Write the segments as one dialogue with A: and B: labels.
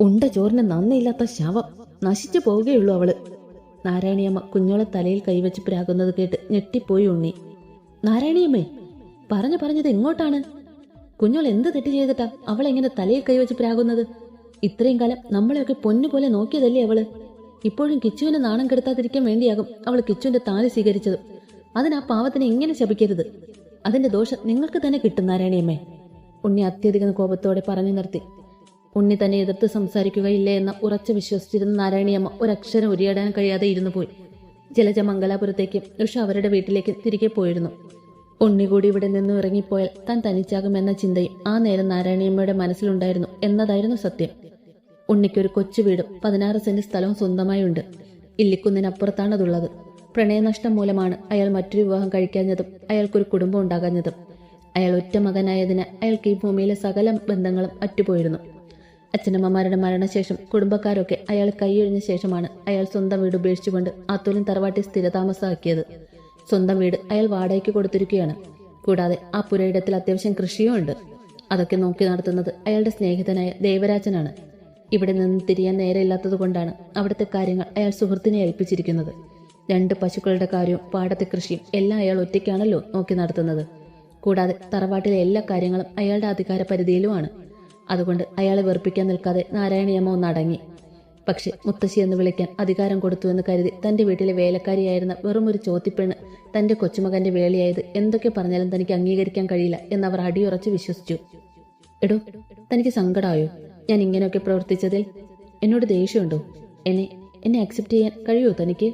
A: ഉണ്ട ചോറിന് നന്നില്ലാത്ത ശവം. നശിച്ചു പോവുകയുള്ളൂ അവൾ. നാരായണിയമ്മ കുഞ്ഞോളെ തലയിൽ കൈവച്ച് പ്രാകുന്നത് കേട്ട് ഞെട്ടിപ്പോയി ഉണ്ണി. നാരായണിയമ്മേ പറഞ്ഞു പറഞ്ഞത് എങ്ങോട്ടാണ് കുഞ്ഞോൾ എന്ത് തെറ്റ് ചെയ്തിട്ടാ എങ്ങനെ തലയിൽ കൈവച്ച് പ്രാകുന്നത്? ഇത്രയും കാലം നമ്മളെയൊക്കെ പൊന്നുപോലെ നോക്കിയതല്ലേ അവൾ. ഇപ്പോഴും കിച്ചുവിനെ നാണം കെടുത്താതിരിക്കാൻ വേണ്ടിയാകും അവൾ കിച്ചുവിന്റെ താലി സ്വീകരിച്ചത്. അതിനാ പാവത്തിനെ ഇങ്ങനെ ശപിക്കരുത്. അതിന്റെ ദോഷം നിങ്ങൾക്ക് തന്നെ കിട്ടും നാരായണിയമ്മേ. ഉണ്ണി അത്യധികം കോപത്തോടെ പറഞ്ഞു നിർത്തി. ഉണ്ണി തന്നെ എതിർത്ത് സംസാരിക്കുകയില്ല എന്ന് ഉറച്ചു വിശ്വസിച്ചിരുന്ന നാരായണിയമ്മ ഒരക്ഷരം ഉരിയാടാൻ കഴിയാതെ ഇരുന്നു പോയി. ജലജ മംഗലാപുരത്തേക്കും ഉഷ അവരുടെ വീട്ടിലേക്ക് തിരികെ പോയിരുന്നു. ഉണ്ണി കൂടി ഇവിടെ നിന്നും ഇറങ്ങിപ്പോയാൽ താൻ തനിച്ചാകുമെന്ന ചിന്തയും ആ നേരം നാരായണിയമ്മയുടെ മനസ്സിലുണ്ടായിരുന്നു എന്നതായിരുന്നു സത്യം. ഉണ്ണിക്കൊരു കൊച്ചു വീടും പതിനാറ് സെന്റ് സ്ഥലവും സ്വന്തമായുണ്ട്. ഉണ്ട് അതുള്ളത് പ്രണയനഷ്ടം മൂലമാണ് അയാൾ മറ്റൊരു വിവാഹം കഴിക്കാഞ്ഞതും അയാൾക്കൊരു കുടുംബം ഉണ്ടാകാഞ്ഞതും. അയാൾ ഒറ്റ മകനായതിന് അയാൾക്ക് ഈ ഭൂമിയിലെ സകല ബന്ധങ്ങളും അറ്റുപോയിരുന്നു. അച്ഛനമ്മമാരുടെ മരണശേഷം കുടുംബക്കാരൊക്കെ അയാൾ കൈയൊഴിഞ്ഞ ശേഷമാണ് അയാൾ സ്വന്തം വീട് ഉപേക്ഷിച്ചുകൊണ്ട് അത്തുലിൻ തറവാട്ടിൽ സ്ഥിരതാമസമാക്കിയത്. സ്വന്തം വീട് അയാൾ വാടകയ്ക്ക് കൊടുത്തിരിക്കുകയാണ്. കൂടാതെ ആ പുരയിടത്തിൽ അത്യാവശ്യം കൃഷിയും ഉണ്ട്. അതൊക്കെ നോക്കി നടത്തുന്നത് അയാളുടെ സ്നേഹിതനായ ദേവരാജനാണ്. ഇവിടെ നിന്ന് തിരിയാൻ നേരെയില്ലാത്തത് കൊണ്ടാണ് അവിടുത്തെ കാര്യങ്ങൾ അയാൾ സുഹൃത്തിനെ ഏൽപ്പിച്ചിരിക്കുന്നത്. രണ്ട് പശുക്കളുടെ കാര്യവും പാടത്തെ കൃഷിയും എല്ലാം അയാൾ ഒറ്റയ്ക്കാണല്ലോ നോക്കി നടത്തുന്നത്. കൂടാതെ തറവാട്ടിലെ എല്ലാ കാര്യങ്ങളും അയാളുടെ അധികാര പരിധിയിലുമാണ് അതുകൊണ്ട് അയാളെ വെറുപ്പിക്കാൻ നിൽക്കാതെ നാരായണിയമ്മ ഒന്ന് അടങ്ങി പക്ഷെ മുത്തശ്ശി എന്ന് വിളിക്കാൻ അധികാരം കൊടുത്തു എന്ന് കരുതി തന്റെ വീട്ടിലെ വേലക്കാരിയായിരുന്ന വെറും ഒരു ചോത്തിപ്പെണ്ണ് തന്റെ കൊച്ചുമകന്റെ വേളിയായത് എന്തൊക്കെ പറഞ്ഞാലും തനിക്ക് അംഗീകരിക്കാൻ കഴിയില്ല എന്നവർ അടിയുറച്ച് വിശ്വസിച്ചു. എടോ തനിക്ക് സങ്കടമായോ ഞാൻ ഇങ്ങനെയൊക്കെ പ്രവർത്തിച്ചതിൽ എന്നോട് ദേഷ്യമുണ്ടോ? എന്നെ എന്നെ അക്സെപ്റ്റ് ചെയ്യാൻ കഴിയുമോ തനിക്ക്?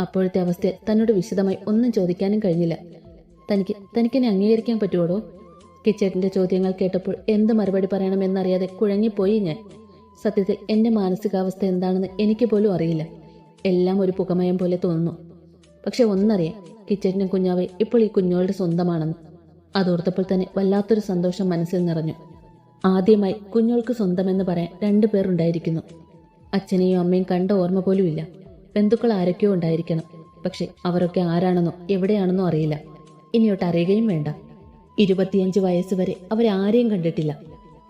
A: അപ്പോഴത്തെ അവസ്ഥയിൽ തന്നോട് വിശദമായി ഒന്നും ചോദിക്കാനും കഴിഞ്ഞില്ല. തനിക്ക് തനിക്കെന്നെ അംഗീകരിക്കാൻ പറ്റുമോടോ കിച്ചേട്ടന്റെ ചോദ്യങ്ങൾ കേട്ടപ്പോൾ എന്ത് മറുപടി പറയണമെന്നറിയാതെ കുഴങ്ങിപ്പോയി ഞാൻ. സത്യത്തിൽ എന്റെ മാനസികാവസ്ഥ എന്താണെന്ന് എനിക്ക് പോലും അറിയില്ല. എല്ലാം ഒരു പുകമയം പോലെ തോന്നുന്നു. പക്ഷെ ഒന്നറിയാം കിച്ചേട്ടനും കുഞ്ഞാവെ ഇപ്പോൾ ഈ കുഞ്ഞോളുടെ സ്വന്തമാണെന്ന്. അതോർത്തപ്പോൾ തന്നെ വല്ലാത്തൊരു സന്തോഷം മനസ്സിൽ നിറഞ്ഞു. ആദ്യമായി കുഞ്ഞോൾക്ക് സ്വന്തമെന്ന് പറയാൻ രണ്ടു പേരുണ്ടായിരിക്കുന്നു അച്ഛനെയും അമ്മയും കണ്ട ഓർമ്മ പോലും ഇല്ല. ബന്ധുക്കൾ ആരൊക്കെയോ ഉണ്ടായിരിക്കണം. പക്ഷെ അവരൊക്കെ ആരാണെന്നോ എവിടെയാണെന്നോ അറിയില്ല. ഇനിയോട്ട് അറിയുകയും വേണ്ട. ഇരുപത്തിയഞ്ച് വയസ്സ് വരെ അവരാരെയും കണ്ടിട്ടില്ല.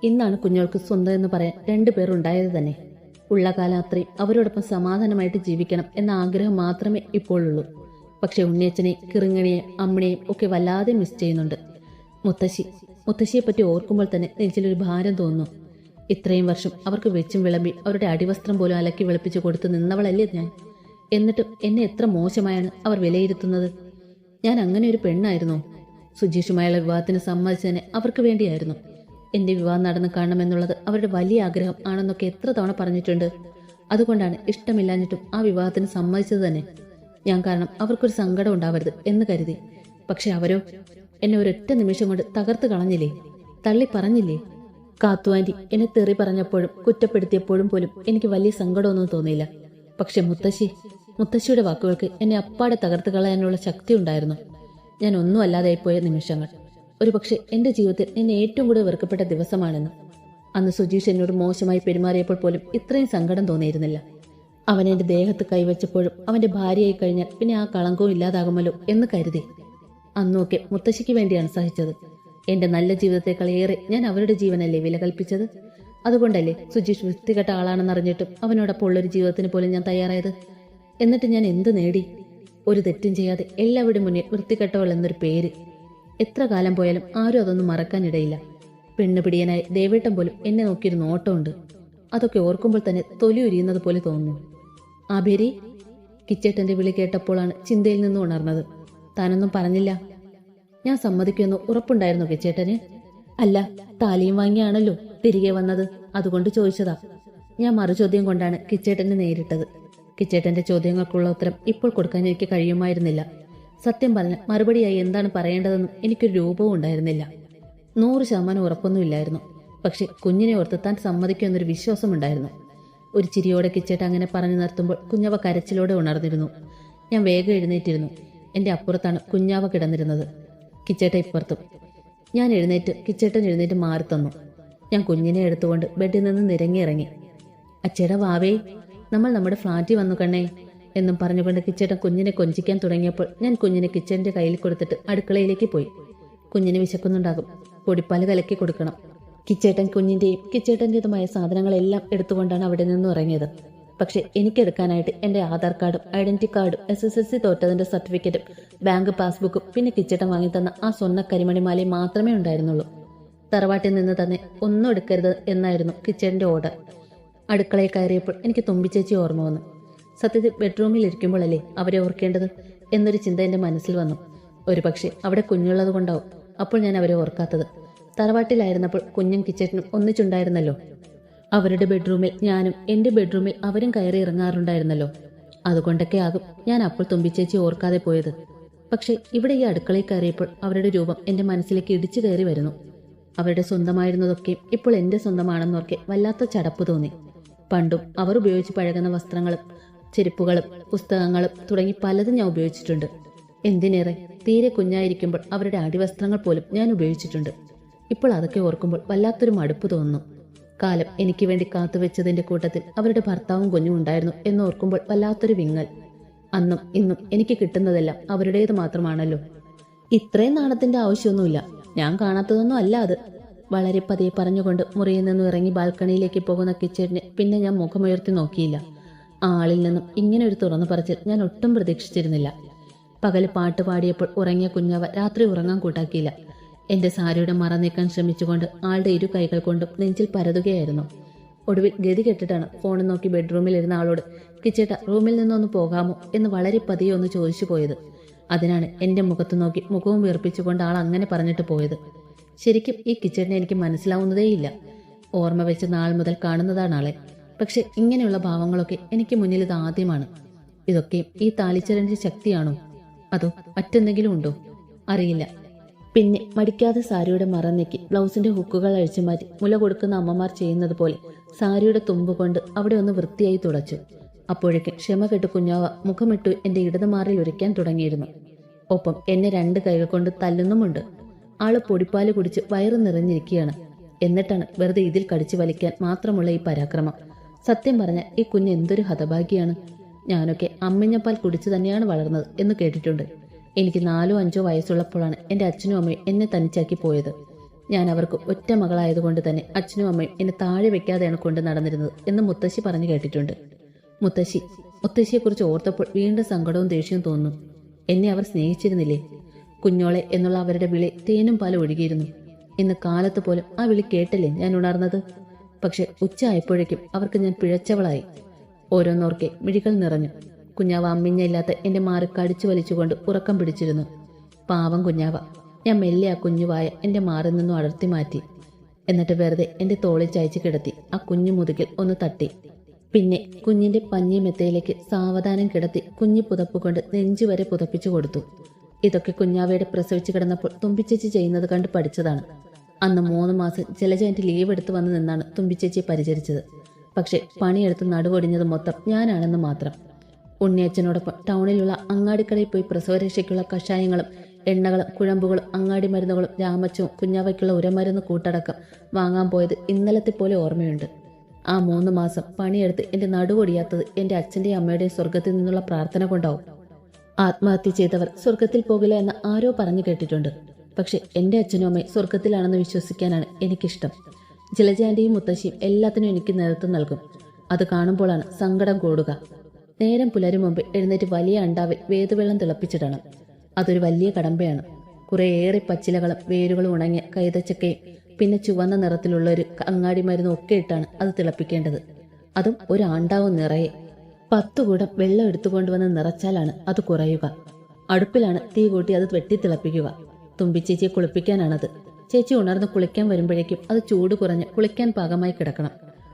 A: ഇന്നാണ് കുഞ്ഞോൾക്ക് സ്വന്തം എന്ന് പറയാൻ രണ്ടു പേർ ഉണ്ടായത് തന്നെ. ഉള്ള കാലം അത്രയും അവരോടൊപ്പം സമാധാനമായിട്ട് ജീവിക്കണം എന്ന ആഗ്രഹം മാത്രമേ ഇപ്പോഴുള്ളൂ. പക്ഷെ ഉണ്ണിയച്ചനെ കിറുങ്ങണിയെ അമ്മണിയെയും ഒക്കെ വല്ലാതെ മിസ് ചെയ്യുന്നുണ്ട്. മുത്തശ്ശി മുത്തശ്ശിയെ പറ്റി ഓർക്കുമ്പോൾ തന്നെ നെഞ്ചിലൊരു ഭാരം തോന്നുന്നു. ഇത്രയും വർഷം അവർക്ക് വെച്ചും വിളമ്പി അവരുടെ അടിവസ്ത്രം പോലും അലക്കി വെളുപ്പിച്ചു കൊടുത്തു നിന്നവളല്ലേ ഞാൻ? എന്നിട്ടും എന്നെ എത്ര മോശമായാണ് അവർ വിലയിരുത്തുന്നത്? ഞാൻ അങ്ങനെ ഒരു പെണ്ണായിരുന്നോ? സുജീഷുമായുള്ള വിവാഹത്തിന് സമ്മതിച്ചതിന് അവർക്ക് വേണ്ടിയായിരുന്നു. എന്റെ വിവാഹം നടന്നു കാണണമെന്നുള്ളത് അവരുടെ വലിയ ആഗ്രഹം ആണെന്നൊക്കെ എത്ര തവണ പറഞ്ഞിട്ടുണ്ട്. അതുകൊണ്ടാണ് ഇഷ്ടമില്ലാഞ്ഞിട്ടും ആ വിവാഹത്തിന് സമ്മതിച്ചത് തന്നെ. ഞാൻ കാരണം അവർക്കൊരു സങ്കടം ഉണ്ടാവരുത് എന്ന് കരുതി. പക്ഷെ അവരോ എന്നെ ഒരൊറ്റ നിമിഷം കൊണ്ട് തകർത്ത് കളഞ്ഞില്ലേ? തള്ളി പറഞ്ഞില്ലേ? കാത്തു എന്നെ തെറി പറഞ്ഞപ്പോഴും കുറ്റപ്പെടുത്തിയപ്പോഴും പോലും എനിക്ക് വലിയ സങ്കടമൊന്നും തോന്നിയില്ല. പക്ഷെ മുത്തശ്ശി മുത്തശ്ശിയുടെ വാക്കുകൾക്ക് എന്നെ അപ്പാടെ തകർത്ത് കളയാനുള്ള ശക്തി ഉണ്ടായിരുന്നു. ഞാൻ ഒന്നും അല്ലാതായിപ്പോയ നിമിഷങ്ങൾ. ഒരുപക്ഷെ എന്റെ ജീവിതത്തിൽ എന്നെ ഏറ്റവും കൂടുതൽ വെറുക്കപ്പെട്ട ദിവസമാണെന്ന്. അന്ന് സുജീഷ് എന്നോട് മോശമായി പെരുമാറിയപ്പോൾ പോലും ഇത്രയും സങ്കടം തോന്നിയിരുന്നില്ല. അവൻ എന്റെ ദേഹത്ത് കൈവച്ചപ്പോഴും അവന്റെ ഭാര്യയായി കഴിഞ്ഞാൽ പിന്നെ ആ കളങ്കവും ഇല്ലാതാകുമല്ലോ എന്ന് കരുതി. അന്നൊക്കെ മുത്തശ്ശിക്ക് വേണ്ടിയാണ് സഹിച്ചത്. എന്റെ നല്ല ജീവിതത്തെക്കാൾ ഏറെ ഞാൻ അവരുടെ ജീവനല്ലേ വില കൽപ്പിച്ചത്? അതുകൊണ്ടല്ലേ സുജീഷ് വൃത്തികെട്ട ആളാണെന്നറിഞ്ഞിട്ടും അവനോടൊപ്പം ഉള്ളൊരു ജീവിതത്തിന് പോലും ഞാൻ തയ്യാറായത്? എന്നിട്ട് ഞാൻ എന്ത് നേടി? ഒരു തെറ്റും ചെയ്യാതെ എല്ലാവരുടെ മുന്നിൽ വൃത്തികെട്ടവൾ എന്നൊരു പേര്. എത്ര കാലം പോയാലും ആരും അതൊന്നും മറക്കാനിടയില്ല. പെണ്ണുപിടിയനായി ദേവേട്ടൻ പോലും എന്നെ നോക്കിയൊരു നോട്ടമുണ്ട് അതൊക്കെ ഓർക്കുമ്പോൾ തന്നെ തൊലി ഉരിയുന്നത് പോലെ തോന്നുന്നു. ആബേരി കിച്ചേട്ടന്റെ വിളി കേട്ടപ്പോഴാണ് ചിന്തയിൽ നിന്ന് ഉണർന്നത്. താനൊന്നും പറഞ്ഞില്ല. ഞാൻ സമ്മതിക്കുമെന്ന് ഉറപ്പുണ്ടായിരുന്നു കിച്ചേട്ടന്? അല്ല താലിയും വാങ്ങിയാണല്ലോ തിരികെ വന്നത്. അതുകൊണ്ട് ചോദിച്ചതാ. ഞാൻ മറുചോദ്യം കൊണ്ടാണ് കിച്ചേട്ടനെ നേരിട്ടത്. കിച്ചേട്ടന്റെ ചോദ്യങ്ങൾക്കുള്ള ഉത്തരം ഇപ്പോൾ കൊടുക്കാൻ എനിക്ക് കഴിയുമായിരുന്നില്ല. സത്യം പറഞ്ഞ മറുപടിയായി എന്താണ് പറയേണ്ടതെന്നും എനിക്കൊരു രൂപവും ഉണ്ടായിരുന്നില്ല. നൂറ് ശതമാനം ഉറപ്പൊന്നുമില്ലായിരുന്നു. പക്ഷെ കുഞ്ഞിനെ ഓർത്ത് താൻ സമ്മതിക്കുമെന്നൊരു വിശ്വാസമുണ്ടായിരുന്നു ഒരു ചിരിയോടെ കിച്ചേട്ട അങ്ങനെ പറഞ്ഞു നിർത്തുമ്പോൾ കുഞ്ഞവ കരച്ചിലോടെ ഉണർന്നിരുന്നു. ഞാൻ വേഗം എഴുന്നേറ്റിരുന്നു. എന്റെ അപ്പുറത്താണ് കുഞ്ഞാവ കിടന്നിരുന്നത്. കിച്ചേട്ട ഇപ്പുറത്തും. ഞാൻ എഴുന്നേറ്റ് കിച്ചേട്ടൻ എഴുന്നേറ്റ് മാറി തന്നു ഞാൻ കുഞ്ഞിനെ എടുത്തുകൊണ്ട് ബെഡിൽ നിന്ന് നിരങ്ങിയിറങ്ങി അച്ചേട വാവേ നമ്മൾ നമ്മുടെ ഫ്ലാറ്റിൽ വന്നു കണ്ണേ എന്നും പറഞ്ഞുകൊണ്ട് കിച്ചേട്ടൻ കുഞ്ഞിനെ കൊഞ്ചിക്കാൻ തുടങ്ങിയപ്പോൾ ഞാൻ കുഞ്ഞിനെ കിച്ചന്റെ കയ്യിൽ കൊടുത്തിട്ട് അടുക്കളയിലേക്ക് പോയി. കുഞ്ഞിന് വിശക്കുന്നുണ്ടാകും. പൊടിപ്പാൽ കലക്കി കൊടുക്കണം. കിച്ചേട്ടൻ കുഞ്ഞിന്റെയും കിച്ചേട്ടന്റെതുമായ സാധനങ്ങളെല്ലാം എടുത്തുകൊണ്ടാണ് അവിടെ നിന്നും ഇറങ്ങിയത്. പക്ഷെ എനിക്കെടുക്കാനായിട്ട് എന്റെ ആധാർ കാർഡും ഐഡന്റിറ്റി കാർഡും എസ് എസ് എൽ സി തോറ്റതിന്റെ സർട്ടിഫിക്കറ്റും ബാങ്ക് പാസ്ബുക്കും പിന്നെ കിച്ചേട്ടൻ വാങ്ങി തന്ന ആ സ്വർണ കരിമണിമാലയും മാത്രമേ ഉണ്ടായിരുന്നുള്ളൂ. തറവാട്ടിൽ നിന്ന് തന്നെ ഒന്നും എടുക്കരുത് എന്നായിരുന്നു കിച്ചേട്ടന്റെ ഓർഡർ. അടുക്കളയിൽ കയറിയപ്പോൾ എനിക്ക് തുമ്പിച്ചേച്ചി ഓർമ്മ വന്നു. സത്യത്തിൽ ബെഡ്റൂമിൽ ഇരിക്കുമ്പോഴല്ലേ അവരെ ഓർക്കേണ്ടത്? എന്നൊരു ചിന്ത എന്റെ മനസ്സിൽ വന്നു. ഒരു പക്ഷേ അവിടെ കുഞ്ഞുള്ളത് കൊണ്ടാവും അപ്പോൾ ഞാൻ അവരെ ഓർക്കാത്തത്. തറവാട്ടിലായിരുന്നപ്പോൾ കുഞ്ഞും കിച്ചനും ഒന്നിച്ചുണ്ടായിരുന്നല്ലോ. അവരുടെ ബെഡ്റൂമിൽ ഞാനും എന്റെ ബെഡ്റൂമിൽ അവരും കയറി ഇറങ്ങാറുണ്ടായിരുന്നല്ലോ. അതുകൊണ്ടൊക്കെ ആകും ഞാൻ അപ്പോൾ തുമ്പിച്ചേച്ചി ഓർക്കാതെ പോയത്. പക്ഷേ ഇവിടെ ഈ അടുക്കളയിൽ കയറിയപ്പോൾ അവരുടെ രൂപം എന്റെ മനസ്സിലേക്ക് ഇടിച്ചു കയറി വരുന്നു. അവരുടെ സ്വന്തമായിരുന്നതൊക്കെയും ഇപ്പോൾ എന്റെ സ്വന്തമാണെന്നോർക്കെ വല്ലാത്ത ചടപ്പ് തോന്നി. പണ്ടും അവർ ഉപയോഗിച്ച് പഴകുന്ന വസ്ത്രങ്ങളും ചെരുപ്പുകളും പുസ്തകങ്ങളും തുടങ്ങി പലതും ഞാൻ ഉപയോഗിച്ചിട്ടുണ്ട്. എന്തിനേറെ? തീരെ കുഞ്ഞായിരിക്കുമ്പോൾ അവരുടെ അടിവസ്ത്രങ്ങൾ പോലും ഞാൻ ഉപയോഗിച്ചിട്ടുണ്ട്. ഇപ്പോൾ അതൊക്കെ ഓർക്കുമ്പോൾ വല്ലാത്തൊരു മടുപ്പ് തോന്നുന്നു. കാലം എനിക്ക് വേണ്ടി കാത്തുവെച്ചതിന്റെ കൂട്ടത്തിൽ അവരുടെ ഭർത്താവും കുഞ്ഞും ഉണ്ടായിരുന്നു എന്ന് ഓർക്കുമ്പോൾ വല്ലാത്തൊരു വിങ്ങൽ. അന്നും ഇന്നും എനിക്ക് കിട്ടുന്നതെല്ലാം അവരുടേത് മാത്രമാണല്ലോ. ഇത്രയും നാണത്തിന്റെ ആവശ്യമൊന്നുമില്ല. ഞാൻ കാണാത്തതൊന്നും അല്ല അത്. വളരെ പതിയെ പറഞ്ഞുകൊണ്ട് മുറിയിൽ നിന്നും ഇറങ്ങി ബാൽക്കണിയിലേക്ക് പോകുന്ന കിച്ചണിനെ പിന്നെ ഞാൻ മുഖമുയർത്തി നോക്കിയില്ല. ആളിൽ നിന്നും ഇങ്ങനെ ഒരു തുറന്നു പറച്ചിൽ ഞാൻ ഒട്ടും പ്രതീക്ഷിച്ചിരുന്നില്ല. പകൽ പാട്ട് പാടിയപ്പോൾ ഉറങ്ങിയ കുഞ്ഞവ രാത്രി ഉറങ്ങാൻ കൂട്ടാക്കിയില്ല. എന്റെ സാരിയുടെ മറ നീക്കാൻ ശ്രമിച്ചുകൊണ്ട് ആളുടെ ഇരു കൈകൾ കൊണ്ടും നെഞ്ചിൽ പരതുകയായിരുന്നു. ഒടുവിൽ ഗതി കെട്ടിട്ടാണ് ഫോണിൽ നോക്കി ബെഡ്റൂമിൽ ഇരുന്ന ആളോട് കിച്ചേട്ട റൂമിൽ നിന്നൊന്ന് പോകാമോ? എന്ന് വളരെ പതിയെ ഒന്ന് ചോദിച്ചു പോയത്. അതിനാണ് എന്റെ മുഖത്ത് നോക്കി മുഖവും വീർപ്പിച്ചുകൊണ്ട് ആൾ അങ്ങനെ പറഞ്ഞിട്ട് പോയത്. ശരിക്കും ഈ കിച്ചണിനെ എനിക്ക് മനസ്സിലാവുന്നതേയില്ല. ഓർമ്മ വെച്ച് നാൾ മുതൽ കാണുന്നതാണ് ആളെ. പക്ഷെ ഇങ്ങനെയുള്ള ഭാവങ്ങളൊക്കെ എനിക്ക് മുന്നിൽ ഇത് ആദ്യമാണ്. ഇതൊക്കെയും ഈ താലിച്ചറിന്റെ ശക്തിയാണോ? അതോ മറ്റെന്തെങ്കിലും ഉണ്ടോ? അറിയില്ല. പിന്നെ മടിക്കാതെ സാരിയുടെ മറ നീക്കി ബ്ലൗസിന്റെ ഹുക്കുകൾ അഴിച്ചു മാറ്റി മുല കൊടുക്കുന്ന അമ്മമാർ ചെയ്യുന്നത് പോലെ സാരിയുടെ തുമ്പ് കൊണ്ട് അവിടെ ഒന്ന് വൃത്തിയായി തുടച്ചു. അപ്പോഴേക്കും ക്ഷമ കെട്ട് കുഞ്ഞാവ മുഖമിട്ടു എന്റെ ഇടതുമാറിൽ ഉരയ്ക്കാൻ തുടങ്ങിയിരുന്നു. ഒപ്പം എന്നെ രണ്ട് കൈകൾ കൊണ്ട് തല്ലുന്നുമുണ്ട്. ആൾ പൊടിപ്പാൽ കുടിച്ച് വയറ് നിറഞ്ഞിരിക്കുകയാണ്. എന്നിട്ടാണ് വെറുതെ ഇതിൽ കടിച്ചു വലിക്കാൻ മാത്രമുള്ള ഈ പരാക്രമം. സത്യം പറഞ്ഞ ഈ കുഞ്ഞ് എന്തൊരു ഹതഭാഗ്യാണ്. ഞാനൊക്കെ അമ്മിഞ്ഞപ്പാൽ കുടിച്ചു തന്നെയാണ് വളർന്നത് എന്ന് കേട്ടിട്ടുണ്ട്. എനിക്ക് നാലോ അഞ്ചോ വയസ്സുള്ളപ്പോഴാണ് എന്റെ അച്ഛനും അമ്മയും എന്നെ തനിച്ചാക്കി പോയത്. ഞാൻ അവർക്ക് ഒറ്റ മകളായതുകൊണ്ട് തന്നെ അച്ഛനും അമ്മയും എന്നെ താഴെ വെക്കാതെയാണ് കൊണ്ട് നടന്നിരുന്നത് എന്ന് മുത്തശ്ശി പറഞ്ഞു കേട്ടിട്ടുണ്ട്. മുത്തശ്ശി മുത്തശ്ശിയെക്കുറിച്ച് ഓർത്തപ്പോൾ വീണ്ടും സങ്കടവും ദേഷ്യവും തോന്നുന്നു. എന്നെ അവർ സ്നേഹിച്ചിരുന്നില്ലേ? കുഞ്ഞോളെ എന്നുള്ള അവരുടെ വിളി തേനും പാലും ഒഴുകിയിരുന്നു. ഇന്ന് കാലത്ത് പോലും ആ വിളി കേട്ടല്ലേ ഞാൻ ഉണർന്നത്? പക്ഷെ ഉച്ച ആയപ്പോഴേക്കും അവർക്ക് ഞാൻ പിഴച്ചവളായി. ഓരോന്നോർക്കെ മിഴികൾ നിറഞ്ഞു. കുഞ്ഞാവ അമ്മിഞ്ഞയില്ലാത്ത എന്റെ മാറി കടിച്ചു വലിച്ചുകൊണ്ട് ഉറക്കം പിടിച്ചിരുന്നു. പാവം കുഞ്ഞാവ ഞാൻ മെല്ലെ ആ കുഞ്ഞുവായ എന്റെ മാറിൽ നിന്നും അടർത്തി മാറ്റി. എന്നിട്ട് വെറുതെ എന്റെ തോളിൽ ചായച്ച് കിടത്തി ആ കുഞ്ഞു മുതുകിൽ ഒന്ന് തട്ടി. പിന്നെ കുഞ്ഞിന്റെ പഞ്ഞി മെത്തയിലേക്ക് സാവധാനം കിടത്തി കുഞ്ഞു പുതപ്പ് കൊണ്ട് നെഞ്ചു വരെ പുതപ്പിച്ചു കൊടുത്തു. ഇതൊക്കെ കുഞ്ഞാവയുടെ പ്രസവിച്ച് കിടന്നപ്പോൾ തുമ്പിച്ചേച്ചി ചെയ്യുന്നത് കണ്ട് പഠിച്ചതാണ്. അന്ന് മൂന്ന് മാസം ജലജ എന്റെ ലീവ് എടുത്ത് വന്ന് നിന്നാണ് തുമ്പിച്ചേച്ചിയെ പരിചരിച്ചത്. പക്ഷെ പണിയെടുത്ത് നടുവൊടിഞ്ഞത് മൊത്തം ഞാനാണെന്ന് മാത്രം. ഉണ്ണിയച്ചനോടൊപ്പം ടൗണിലുള്ള അങ്ങാടിക്കടയിൽ പോയി പ്രസവരക്ഷയ്ക്കുള്ള കഷായങ്ങളും എണ്ണകളും കുഴമ്പുകളും അങ്ങാടി മരുന്നുകളും രാമച്ചവും കുഞ്ഞാവയ്ക്കുള്ള ഉരമരുന്ന് കൂട്ടടക്കം വാങ്ങാൻ പോയത് ഇന്നലത്തെ പോലെ ഓർമ്മയുണ്ട്. ആ മൂന്ന് മാസം പണിയെടുത്ത് എന്റെ നടുവൊടിയാത്തത് എന്റെ അച്ഛന്റെയും അമ്മയുടെയും സ്വർഗത്തിൽ നിന്നുള്ള പ്രാർത്ഥന കൊണ്ടാവും. ആത്മഹത്യ ചെയ്തവർ സ്വർഗത്തിൽ പോകില്ല എന്ന് ആരോ പറഞ്ഞു കേട്ടിട്ടുണ്ട്. പക്ഷെ എന്റെ അച്ഛനും അമ്മയും സ്വർഗത്തിലാണെന്ന് വിശ്വസിക്കാനാണ് എനിക്കിഷ്ടം. ജലജാന്റെയും മുത്തശ്ശിയും എല്ലാത്തിനും എനിക്ക് നേതൃത്വം നൽകും. അത് കാണുമ്പോഴാണ് സങ്കടം കൂടുക. നേരം പുലരും മുമ്പ് എഴുന്നേറ്റ് വലിയ അണ്ടാവിൽ വേതുവെള്ളം തിളപ്പിച്ചിടണം. അതൊരു വലിയ കടമ്പയാണ്. കുറേയേറെ പച്ചിലകളും വേരുകളും ഉണങ്ങിയ കൈതച്ചക്കയും പിന്നെ ചുവന്ന നിറത്തിലുള്ള ഒരു അങ്ങാടി മരുന്നും ഒക്കെ ഇട്ടാണ് അത് തിളപ്പിക്കേണ്ടത്. അതും ഒരു ആണ്ടാവ് നിറയെ. പത്തു കൂടം വെള്ളം എടുത്തുകൊണ്ടുവന്ന് നിറച്ചാലാണ് അത് കുറയുക. അടുപ്പിലാണ് തീ കൂട്ടി അത് വെട്ടി തിളപ്പിക്കുക. തുമ്പിച്ചേച്ചിയെ കുളിപ്പിക്കാനാണത്. ചേച്ചി ഉണർന്ന് കുളിക്കാൻ വരുമ്പോഴേക്കും അത് ചൂട് കുറഞ്ഞ് കുളിക്കാൻ പാകമായി കിടക്കണം.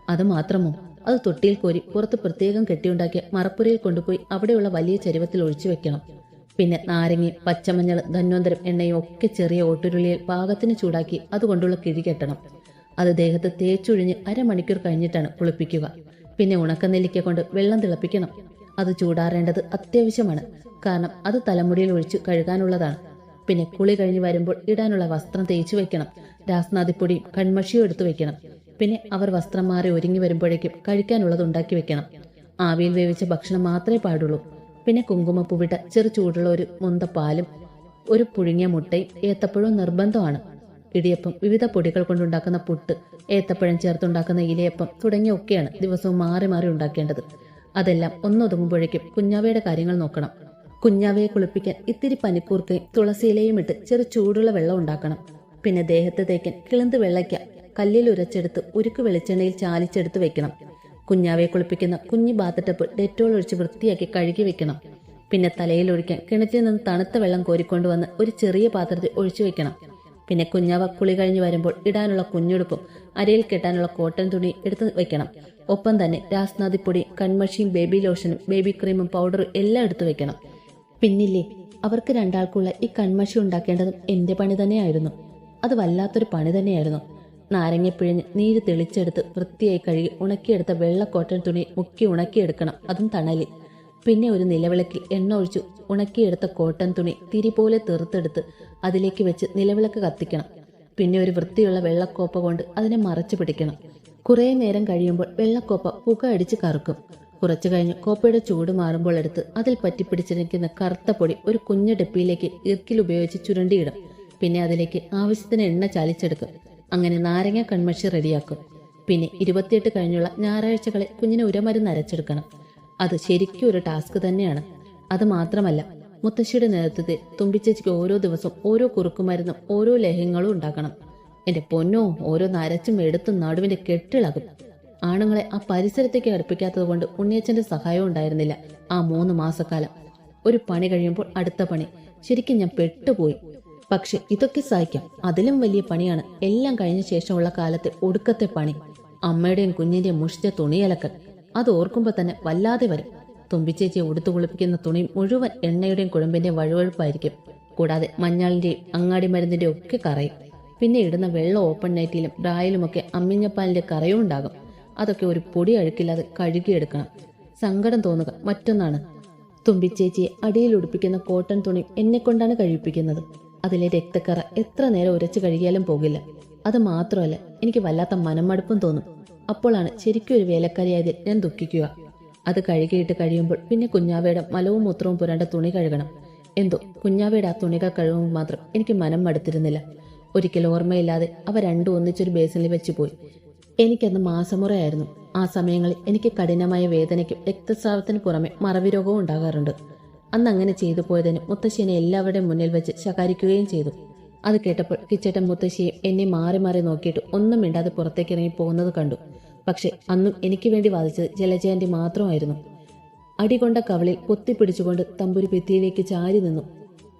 A: അത് മാത്രമോ? അത് തൊട്ടിയിൽ കോരി പുറത്ത് പ്രത്യേകം കെട്ടിയുണ്ടാക്കിയ മറപ്പുരയിൽ കൊണ്ടുപോയി അവിടെയുള്ള വലിയ ചരുവത്തിൽ ഒഴിച്ചു വെക്കണം. പിന്നെ നാരങ്ങയും പച്ചമഞ്ഞൾ ധന്വന്തരം എണ്ണയും ഒക്കെ ചെറിയ ഓട്ടുരുളിയിൽ പാകത്തിന് ചൂടാക്കി അതുകൊണ്ടുള്ള കിഴി കെട്ടണം. അത് ദേഹത്ത് തേച്ചൊഴിഞ്ഞ് അരമണിക്കൂർ കഴിഞ്ഞിട്ടാണ് കുളിപ്പിക്കുക. പിന്നെ ഉണക്കനെല്ലിക്ക കൊണ്ട് വെള്ളം തിളപ്പിക്കണം. അത് ചൂടാറേണ്ടത് അത്യാവശ്യമാണ്. കാരണം അത് തലമുടിയിൽ ഒഴിച്ച് കഴുകാനുള്ളതാണ്. പിന്നെ കുളി കഴിഞ്ഞ് വരുമ്പോൾ ഇടാനുള്ള വസ്ത്രം തേച്ചു വെക്കണം. രാസ്നാദിപ്പൊടിയും കൺമഷിയും എടുത്തു വെക്കണം. പിന്നെ അവർ വസ്ത്രം മാറി ഒരുങ്ങി വരുമ്പോഴേക്കും കഴിക്കാനുള്ളത് ഉണ്ടാക്കി വെക്കണം. ആവിയിൽ വേവിച്ച ഭക്ഷണം മാത്രമേ പാടുള്ളൂ. പിന്നെ കുങ്കുമപ്പൂവിട്ട ചെറു ചൂടുള്ള ഒരു മുന്ത പാലും ഒരു പുഴുങ്ങിയ മുട്ടയും ഏത്തപ്പഴവും നിർബന്ധമാണ്. ഇടിയപ്പം വിവിധ പൊടികൾ കൊണ്ടുണ്ടാക്കുന്ന പുട്ട് ഏത്തപ്പഴം ചേർത്തുണ്ടാക്കുന്ന ഇലയപ്പം തുടങ്ങിയ ഒക്കെയാണ് ദിവസവും മാറി മാറി ഉണ്ടാക്കേണ്ടത്. അതെല്ലാം ഒന്നൊതുങ്ങുമ്പോഴേക്കും കുഞ്ഞാവയുടെ കാര്യങ്ങൾ നോക്കണം. കുഞ്ഞാവയെ കുളിപ്പിക്കാൻ ഇത്തിരി പനിക്കൂർക്കയും തുളസിയിലയും ഇട്ട് ചെറു ചൂടുള്ള വെള്ളം ഉണ്ടാക്കണം. പിന്നെ ദേഹത്തെ തേക്കാൻ കിളന്ത് വെള്ളയ്ക്ക കല്ലിൽ ഉരച്ചെടുത്ത് ഉരുക്ക് വെളിച്ചെണ്ണയിൽ ചാലിച്ചെടുത്ത് വെക്കണം. കുഞ്ഞാവയെ കുളിപ്പിക്കുന്ന കുഞ്ഞു ബാത്തട്ടപ്പ് ഡെറ്റോൾ ഒഴിച്ച് വൃത്തിയാക്കി കഴുകി വെക്കണം. പിന്നെ തലയിൽ ഒഴിക്കാൻ കിണറ്റിൽ നിന്ന് തണുത്ത വെള്ളം കോരിക്കൊണ്ടുവന്ന് ഒരു ചെറിയ പാത്രത്തിൽ ഒഴിച്ചു വെക്കണം. പിന്നെ കുഞ്ഞാവ കുളി കഴിഞ്ഞ് വരുമ്പോൾ ഇടാനുള്ള കുഞ്ഞുടുപ്പും അരയിൽ കെട്ടാനുള്ള കോട്ടൺ തുണി എടുത്തു വെക്കണം. ഒപ്പം തന്നെ രാസ്നാദിപ്പൊടി കൺമഷിയും ബേബി ലോഷനും ബേബി ക്രീമും പൗഡറും എല്ലാം എടുത്തു വെക്കണം. പിന്നില്ലേ അവർക്ക് രണ്ടാൾക്കുള്ള ഈ കൺമഷി ഉണ്ടാക്കേണ്ടതും എന്റെ പണി തന്നെയായിരുന്നു. അത് വല്ലാത്തൊരു പണി തന്നെയായിരുന്നു. നാരങ്ങ പിഴിഞ്ഞ് നീര് തെളിച്ചെടുത്ത് വൃത്തിയായി കഴുകി ഉണക്കിയെടുത്ത വെള്ള കോട്ടൺ തുണി മുക്കി ഉണക്കിയെടുക്കണം. അതും തണലിൽ പിന്നെ ഒരു നിലവിളക്കിൽ എണ്ണ ഒഴിച്ചു ഉണക്കിയെടുത്ത കോട്ടൺ തുണി തിരി പോലെ തീർത്തെടുത്ത് അതിലേക്ക് വെച്ച് നിലവിളക്ക് കത്തിക്കണം. പിന്നെ ഒരു വൃത്തിയുള്ള വെള്ളക്കോപ്പ കൊണ്ട് അതിനെ മറച്ചു പിടിക്കണം. കുറേ നേരം കഴിയുമ്പോൾ വെള്ളക്കോപ്പ പുക അടിച്ച് കറുക്കും. കുറച്ചു കഴിഞ്ഞ് കോപ്പയുടെ ചൂട് മാറുമ്പോൾ എടുത്ത് അതിൽ പറ്റിപ്പിടിച്ചിരിക്കുന്ന കറുത്ത പൊടി ഒരു കുഞ്ഞു ഡപ്പിയിലേക്ക് ഇർക്കിൽ ഉപയോഗിച്ച് ചുരണ്ടിയിടും. പിന്നെ അതിലേക്ക് ആവശ്യത്തിന് എണ്ണ ചാലിച്ചെടുക്കും. അങ്ങനെ നാരങ്ങ കൺമഷി റെഡിയാക്കും. പിന്നെ ഇരുപത്തിയെട്ട് കഴിഞ്ഞുള്ള ഞായറാഴ്ചകളിൽ കുഞ്ഞിന് ഉരമരുന്ന് അരച്ചെടുക്കണം. അത് ശരിക്കും ഒരു ടാസ്ക് തന്നെയാണ്. അത് മാത്രമല്ല മുത്തശ്ശിയുടെ നേതൃത്വത്തിൽ തുമ്പിച്ചേച്ചിക്ക് ഓരോ ദിവസവും ഓരോ കുറുക്കുമരുന്നും ഓരോ ലേഹ്യങ്ങളും ഉണ്ടാക്കണം. എന്റെ പൊന്നോ ഓരോ നരച്ചും എടുത്തും നടുവിന്റെ കെട്ടിളകും. ആണുങ്ങളെ ആ പരിസരത്തേക്ക് അടുപ്പിക്കാത്തത് കൊണ്ട് ഉണ്ണിയച്ചന്റെ സഹായവും ഉണ്ടായിരുന്നില്ല ആ മൂന്ന് മാസക്കാലം. ഒരു പണി കഴിയുമ്പോൾ അടുത്ത പണി. ശരിക്കും ഞാൻ പെട്ടുപോയി. പക്ഷെ ഇതൊക്കെ സഹിക്കാം. അതിലും വലിയ പണിയാണ്. എല്ലാം കഴിഞ്ഞ ശേഷമുള്ള കാലത്തെ ഒടുക്കത്തെ പണി. അമ്മയുടെയും കുഞ്ഞിന്റെയും മുഷിച്ച തുണിയലക്കൽ. അത് ഓർക്കുമ്പോൾ തന്നെ വല്ലാതെ വരും. തുമ്പിച്ചേച്ചിയെ ഉടുത്തു കുളിപ്പിക്കുന്ന തുണി മുഴുവൻ എണ്ണയുടെയും കുഴമ്പിന്റെയും വഴുവഴുപ്പായിരിക്കും. കൂടാതെ മഞ്ഞളിന്റെയും അങ്ങാടി മരുന്നിന്റെയും ഒക്കെ കറയും. പിന്നെ ഇടുന്ന വെള്ള ഓപ്പൺ നൈറ്റിലും ഡ്രായിലുമൊക്കെ അമ്മിഞ്ഞപ്പാലിന്റെ കറയും ഉണ്ടാകും. അതൊക്കെ ഒരു പൊടി അഴുക്കില്ലാതെ കഴുകിയെടുക്കണം. സങ്കടം തോന്നുക മറ്റൊന്നാണ്. തുമ്പിച്ചേച്ചിയെ അടിയിൽ ഉടുപ്പിക്കുന്ന കോട്ടൺ തുണി എന്നെ കൊണ്ടാണ് കഴിപ്പിക്കുന്നത്. അതിലെ രക്തക്കറ എത്ര നേരം ഉരച്ചു കഴുകിയാലും പോകില്ല. അത് മാത്രമല്ല എനിക്ക് വല്ലാത്ത മനമടുപ്പും തോന്നും. അപ്പോഴാണ് ശരിക്കും ഒരു വേലക്കാരിയായതിൽ ഞാൻ ദുഃഖിക്കുക. അത് കഴുകിയിട്ട് കഴിയുമ്പോൾ പിന്നെ കുഞ്ഞാവയുടെ മലവും മൂത്രവും പുരണ്ട തുണി കഴുകണം. എന്തോ കുഞ്ഞാവയുടെ ആ തുണിക കഴുകുമ്പോൾ മാത്രം എനിക്ക് മനം മടുത്തിരുന്നില്ല. ഒരിക്കൽ ഓർമ്മയില്ലാതെ അവ രണ്ടും ഒന്നിച്ചൊരു ബേസിനിൽ വെച്ച് പോയി. എനിക്കന്ന് മാസമുറയായിരുന്നു. ആ സമയങ്ങളിൽ എനിക്ക് കഠിനമായ വേദനയ്ക്കും രക്തസ്രാവത്തിന് പുറമെ മറവി രോഗവും ഉണ്ടാകാറുണ്ട്. അന്ന് അങ്ങനെ ചെയ്തു പോയതിന് മുത്തശ്ശിനെ എല്ലാവരുടെയും മുന്നിൽ വെച്ച് ശകാരിക്കുകയും ചെയ്തു. അത് കേട്ടപ്പോൾ കിച്ചേട്ടൻ മുത്തശ്ശിയെ എന്നെ മാറി മാറി നോക്കിയിട്ട് ഒന്നും മിണ്ടാതെ പുറത്തേക്ക് ഇറങ്ങി പോകുന്നത് കണ്ടു. പക്ഷെ അന്നും എനിക്ക് വേണ്ടി വാദിച്ചത് ജലജയന്റെ മാത്രമായിരുന്നു. അടികൊണ്ട കവളിൽ പൊത്തിപ്പിടിച്ചുകൊണ്ട് തമ്പുരി ഭിത്തിയിലേക്ക് ചാരി നിന്നു.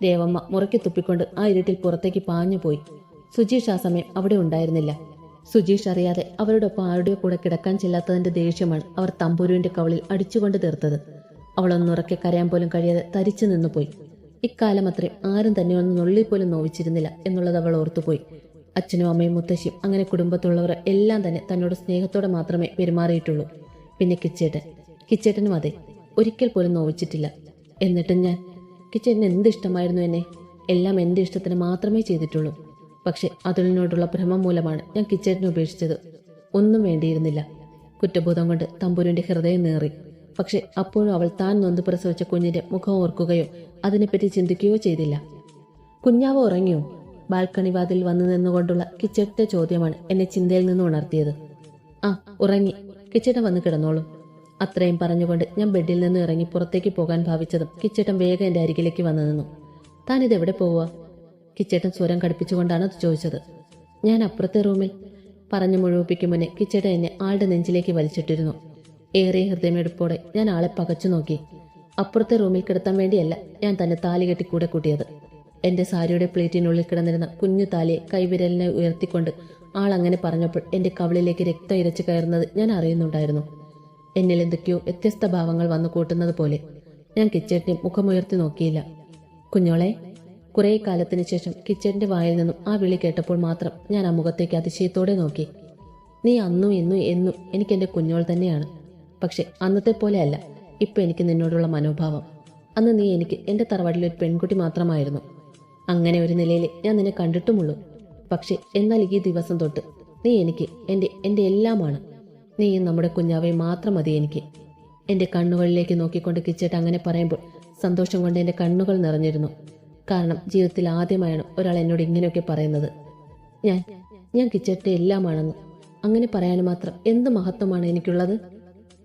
A: രേവമ്മ മുറക്കി തുപ്പിക്കൊണ്ട് ആ ഇരുട്ടിൽ പുറത്തേക്ക് പാഞ്ഞുപോയി സുജീഷ് ആ സമയം അവിടെ ഉണ്ടായിരുന്നില്ല. സുജീഷ് അറിയാതെ അവരുടെ ഒപ്പം ആരുടെയോ കൂടെ കിടക്കാൻ ചെല്ലാത്തതിന്റെ ദേഷ്യമാണ് അവർ തമ്പുരുവിന്റെ കവളിൽ അടിച്ചുകൊണ്ട് തീർത്തത്. അവളൊന്നുറക്കെ കരയാൻ പോലും കഴിയാതെ തരിച്ചു നിന്നുപോയി. ഇക്കാലം അത്രയും ആരും തന്നെ ഒന്ന് നുള്ളിൽ പോലും നോവിച്ചിരുന്നില്ല എന്നുള്ളത് അവൾ ഓർത്തുപോയി. അച്ഛനും അമ്മയും മുത്തശ്ശിയും അങ്ങനെ കുടുംബത്തുള്ളവർ എല്ലാം തന്നെ തന്നോട് സ്നേഹത്തോടെ മാത്രമേ പെരുമാറിയിട്ടുള്ളൂ. പിന്നെ കിച്ചേട്ടൻ. കിച്ചേട്ടനും അതെ ഒരിക്കൽ പോലും നോവിച്ചിട്ടില്ല. എന്നിട്ടും ഞാൻ കിച്ചേട്ടന് എന്ത് ഇഷ്ടമായിരുന്നു എന്നെ? എല്ലാം എന്റെ ഇഷ്ടത്തിന് മാത്രമേ ചെയ്തിട്ടുള്ളൂ. പക്ഷെ അതിനോടുള്ള ഭ്രമം മൂലമാണ് ഞാൻ കിച്ചേട്ടനെ ഉപേക്ഷിച്ചത്. ഒന്നും വേണ്ടിയിരുന്നില്ല. കുറ്റബോധം കൊണ്ട് തമ്പൂരിന്റെ ഹൃദയം നേറി. പക്ഷെ അപ്പോഴും അവൾ താൻ നൊന്ത് പ്രസവിച്ച കുഞ്ഞിന്റെ മുഖം ഓർക്കുകയോ അതിനെപ്പറ്റി ചിന്തിക്കുകയോ ചെയ്തില്ല. കുഞ്ഞാവ് ഉറങ്ങിയോ? ബാൽക്കണി വാതിൽ വന്നു നിന്നുകൊണ്ടുള്ള കിച്ചട്ട ചോദ്യമാണ് എന്നെ ചിന്തയിൽ നിന്ന് ഉണർത്തിയത്. ആ ഉറങ്ങി. കിച്ചേട്ടൻ വന്ന് കിടന്നോളൂ. അത്രയും പറഞ്ഞുകൊണ്ട് ഞാൻ ബെഡിൽ നിന്ന് ഇറങ്ങി പുറത്തേക്ക് പോകാൻ ഭാവിച്ചതും കിച്ചേട്ടൻ വേഗം എന്റെ അരികിലേക്ക് വന്നു നിന്നു. താൻ ഇതെവിടെ പോവുക? കിച്ചേട്ടൻ സ്വരം കടുപ്പിച്ചുകൊണ്ടാണ് അത് ചോദിച്ചത്. ഞാൻ അപ്പുറത്തെ റൂമിൽ. പറഞ്ഞു മുഴുവിപ്പിക്കും മുന്നേ കിച്ചേട്ടൻ എന്നെ ആളുടെ നെഞ്ചിലേക്ക് വലിച്ചിട്ടിരുന്നു. ഏറെ ഹൃദയമെടുപ്പോടെ ഞാൻ ആളെ പകച്ചു നോക്കി. അപ്പുറത്തെ റൂമിൽ കിടത്താൻ വേണ്ടിയല്ല ഞാൻ തന്നെ താലി കെട്ടി കൂടെ കൂട്ടിയത്. എന്റെ സാരിയുടെ പ്ലേറ്റിനുള്ളിൽ കിടന്നിരുന്ന കുഞ്ഞു താലിയെ കൈവിരലിനെ ഉയർത്തിക്കൊണ്ട് ആൾ അങ്ങനെ പറഞ്ഞപ്പോൾ എന്റെ കവളിലേക്ക് രക്തം ഇരച്ചു കയറുന്നത് ഞാൻ അറിയുന്നുണ്ടായിരുന്നു. എന്നിൽ എന്തൊക്കെയോ വ്യത്യസ്ത ഭാവങ്ങൾ വന്നു കൂട്ടുന്നത് പോലെ ഞാൻ കിച്ചേട്ടിനെ മുഖമുയർത്തി നോക്കിയില്ല. കുഞ്ഞോളെ കുറേ കാലത്തിന് ശേഷം കിച്ചേട്ടിന്റെ വായിൽ നിന്നും ആ വിളി കേട്ടപ്പോൾ മാത്രം ഞാൻ ആ മുഖത്തേക്ക് അതിശയത്തോടെ നോക്കി. നീ അന്നും ഇന്നും എന്നും എനിക്ക് എന്റെ കുഞ്ഞോൾ തന്നെയാണ്. പക്ഷെ അന്നത്തെ പോലെ അല്ല ഇപ്പൊ എനിക്ക് നിന്നോടുള്ള മനോഭാവം. അന്ന് നീ എനിക്ക് എന്റെ തറവാട്ടിലെ ഒരു പെൺകുട്ടി മാത്രമായിരുന്നു. അങ്ങനെ ഒരു നിലയിൽ ഞാൻ നിന്നെ കണ്ടിട്ടുമുള്ളൂ. പക്ഷെ എന്നാൽ ഈ ദിവസം തൊട്ട് നീ എനിക്ക് എന്റെ എന്റെ എല്ലാമാണ്. നീയും നമ്മുടെ കുഞ്ഞാവയും മാത്രം മതി എനിക്ക്. എന്റെ കണ്ണുകളിലേക്ക് നോക്കിക്കൊണ്ട് കിച്ചേട്ട് അങ്ങനെ പറയുമ്പോൾ സന്തോഷം കൊണ്ട് എന്റെ കണ്ണുകൾ നിറഞ്ഞിരുന്നു. കാരണം ജീവിതത്തിൽ ആദ്യമായാണ് ഒരാൾ എന്നോട് ഇങ്ങനെയൊക്കെ പറയുന്നത്. ഞാൻ ഞാൻ കിച്ചേട്ടെ എല്ലാമാണെന്ന്. അങ്ങനെ പറയാൻ മാത്രം എന്ത് മഹത്വമാണ് എനിക്കുള്ളത്?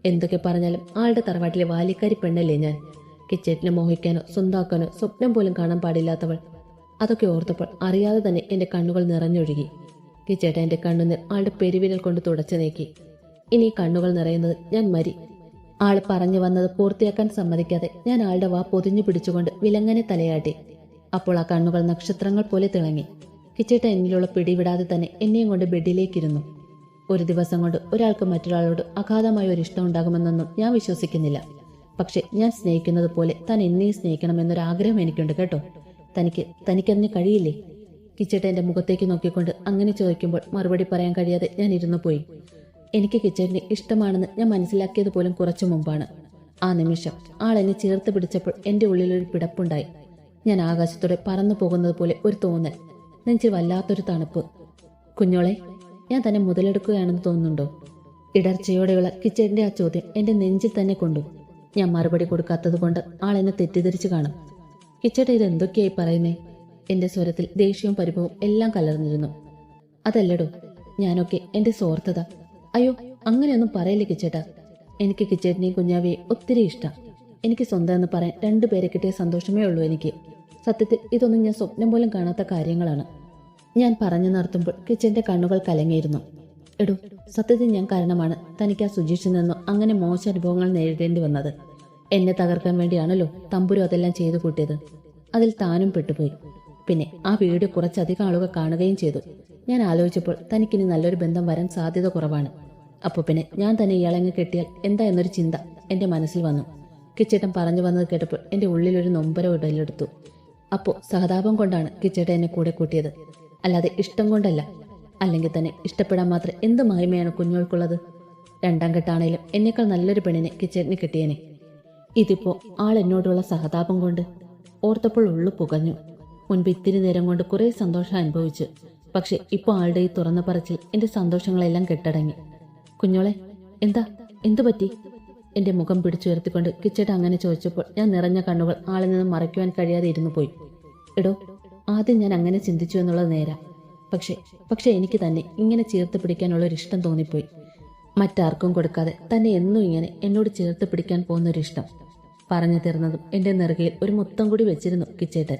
A: എന്തൊക്കെ പറഞ്ഞാലും ആളുടെ തറവാട്ടിലെ വാലിക്കാരി പെണ്ണല്ലേ ഞാൻ? കിച്ചേറ്റിനെ മോഹിക്കാനോ സ്വന്താക്കാനോ സ്വപ്നം പോലും കാണാൻ പാടില്ലാത്തവൾ. അതൊക്കെ ഓർത്തപ്പോൾ അറിയാതെ തന്നെ എന്റെ കണ്ണുകൾ നിറഞ്ഞൊഴുകി. കിച്ചേട്ട എന്റെ കണ്ണുനീർ ആളുടെ പെരുവിരൽ കൊണ്ട് തുടച്ചു നീക്കി. ഇനി കണ്ണുകൾ നിറയുന്നത് ഞാൻ മരി. ആൾ പറഞ്ഞു വന്നത് പൂർത്തിയാക്കാൻ സമ്മതിക്കാതെ ഞാൻ ആളുടെ വാ പൊതിഞ്ഞു പിടിച്ചുകൊണ്ട് വിലങ്ങനെ തലയാട്ടി. അപ്പോൾ ആ കണ്ണുകൾ നക്ഷത്രങ്ങൾ പോലെ തിളങ്ങി. കിച്ചേട്ട എന്നിലുള്ള പിടിവിടാതെ തന്നെ എന്നെയും കൊണ്ട് ബെഡിലേക്കിരുന്നു. ഒരു ദിവസം കൊണ്ട് ഒരാൾക്ക് മറ്റൊരാളോട് അഗാധമായ ഒരു ഇഷ്ടം ഉണ്ടാകുമെന്നൊന്നും ഞാൻ വിശ്വസിക്കുന്നില്ല. പക്ഷെ ഞാൻ സ്നേഹിക്കുന്നത് പോലെ താൻ എന്നെയും സ്നേഹിക്കണമെന്നൊരു ആഗ്രഹം എനിക്കുണ്ട് കേട്ടോ. തനിക്ക് തനിക്കതിന് കഴിയില്ലേ? കിച്ചേട്ട എന്റെ മുഖത്തേക്ക് നോക്കിക്കൊണ്ട് അങ്ങനെ ചോദിക്കുമ്പോൾ മറുപടി പറയാൻ കഴിയാതെ ഞാൻ ഇരുന്നു പോയി. എനിക്ക് കിച്ചേട്ടിനെ ഇഷ്ടമാണെന്ന് ഞാൻ മനസ്സിലാക്കിയത് പോലും കുറച്ചു മുമ്പാണ്. ആ നിമിഷം ആൾ എന്നെ ചേർത്ത് പിടിച്ചപ്പോൾ എന്റെ ഉള്ളിലൊരു പിടപ്പുണ്ടായി. ഞാൻ ആകാശത്തോടെ പറന്നു പോകുന്നത് പോലെ ഒരു തോന്നൽ നെഞ്ചിൽ വല്ലാത്തൊരു തണുപ്പ്. കുഞ്ഞോളെ ഞാൻ തന്നെ മുതലെടുക്കുകയാണെന്ന് തോന്നുന്നുണ്ടോ? ഇടർച്ചയോടെയുള്ള കിച്ചടിന്റെ ആ ചോദ്യം എന്റെ നെഞ്ചിൽ തന്നെ കൊണ്ടു. ഞാൻ മറുപടി കൊടുക്കാത്തത് കൊണ്ട് ആൾ എന്നെ തെറ്റിദ്ധരിച്ചു കാണും. കിച്ചേട്ട ഇത് എന്തൊക്കെയായി പറയുന്നേ? എന്റെ സ്വരത്തിൽ ദേഷ്യവും പരിഭവവും എല്ലാം കലർന്നിരുന്നു. അതല്ലടോ ഞാനൊക്കെ എന്റെ സ്വാർത്ഥത. അയ്യോ അങ്ങനെയൊന്നും പറയില്ല കിച്ചേട്ടാ? എനിക്ക് കിച്ചേട്ടനെയും കുഞ്ഞാവിയെ ഒത്തിരി ഇഷ്ടം. എനിക്ക് സ്വന്തം എന്ന് പറയാൻ രണ്ടുപേരെ കിട്ടിയ സന്തോഷമേ ഉള്ളൂ എനിക്ക്. സത്യത്തിൽ ഇതൊന്നും ഞാൻ സ്വപ്നം പോലും കാണാത്ത കാര്യങ്ങളാണ്. ഞാൻ പറഞ്ഞു നിർത്തുമ്പോൾ കിച്ചന്റെ കണ്ണുകൾ കലങ്ങിയിരുന്നു. എടോ സത്യത്തിൽ ഞാൻ കാരണമാണ് തനിക്ക് ആ സുജീഷിൽ നിന്നും അങ്ങനെ മോശം അനുഭവങ്ങൾ നേരിടേണ്ടി വന്നത്. എന്നെ തകർക്കാൻ വേണ്ടിയാണല്ലോ തമ്പുരു അതെല്ലാം ചെയ്തു കൂട്ടിയത്. അതിൽ താനും പെട്ടുപോയി. പിന്നെ ആ വീട് കുറച്ചധികം ആളുകൾ കാണുകയും ചെയ്തു. ഞാൻ ആലോചിച്ചപ്പോൾ തനിക്കിനി നല്ലൊരു ബന്ധം വരാൻ സാധ്യത കുറവാണ്. അപ്പോൾ പിന്നെ ഞാൻ തന്നെ ഇയാളെങ്ങ് കെട്ടിയാൽ എന്താ എന്നൊരു ചിന്ത എന്റെ മനസ്സിൽ വന്നു. കിച്ചേട്ടൻ പറഞ്ഞു വന്നത് കേട്ടപ്പോൾ എന്റെ ഉള്ളിലൊരു നൊമ്പര ഉടലെടുത്തു. അപ്പോൾ സഹതാപം കൊണ്ടാണ് കിച്ചേട്ടൻ എന്നെ കൂടെ കൂട്ടിയത്. അല്ലാതെ ഇഷ്ടം കൊണ്ടല്ല. അല്ലെങ്കിൽ തന്നെ ഇഷ്ടപ്പെടാൻ മാത്രം എന്ത് മഹിമയാണ് കുഞ്ഞുങ്ങൾക്കുള്ളത് രണ്ടാം കെട്ടാണേലും എന്നേക്കാൾ നല്ലൊരു പെണ്ണിനെ കിച്ചേട്ടിന് കിട്ടിയേനെ. ഇതിപ്പോ ആൾ എന്നോടുള്ള സഹതാപം കൊണ്ട് ഓർത്തപ്പോൾ ഉള്ളു പുകഞ്ഞു. മുൻപ് ഇത്തിരി നേരം കൊണ്ട് കുറെ സന്തോഷം അനുഭവിച്ചു. പക്ഷെ ഇപ്പോൾ ആളുടെ ഈ തുറന്ന പറച്ചിൽ എന്റെ സന്തോഷങ്ങളെല്ലാം കെട്ടടങ്ങി. കുഞ്ഞോളെ എന്താ? എന്തു പറ്റി? എന്റെ മുഖം പിടിച്ചുയർത്തിക്കൊണ്ട് കിച്ചേട്ട അങ്ങനെ ചോദിച്ചപ്പോൾ ഞാൻ നിറഞ്ഞ കണ്ണുകൾ ആളിൽ നിന്നും മറയ്ക്കുവാൻ കഴിയാതെ ഇരുന്നു പോയി. എടോ ആദ്യം ഞാൻ അങ്ങനെ ചിന്തിച്ചു എന്നുള്ളത് നേരാ. പക്ഷേ പക്ഷേ എനിക്ക് തന്നെ ഇങ്ങനെ ചേർത്ത് പിടിക്കാനുള്ള ഒരു ഇഷ്ടം തോന്നിപ്പോയി. മറ്റാർക്കും കൊടുക്കാതെ തന്നെ എന്നും ഇങ്ങനെ എന്നോട് ചേർത്ത് പിടിക്കാൻ പോകുന്നൊരിഷ്ടം. പറഞ്ഞു തീർന്നതും എന്റെ നെറുകയിൽ ഒരു മുത്തം കൂടി വെച്ചിരുന്നു കിച്ചേട്ടൻ.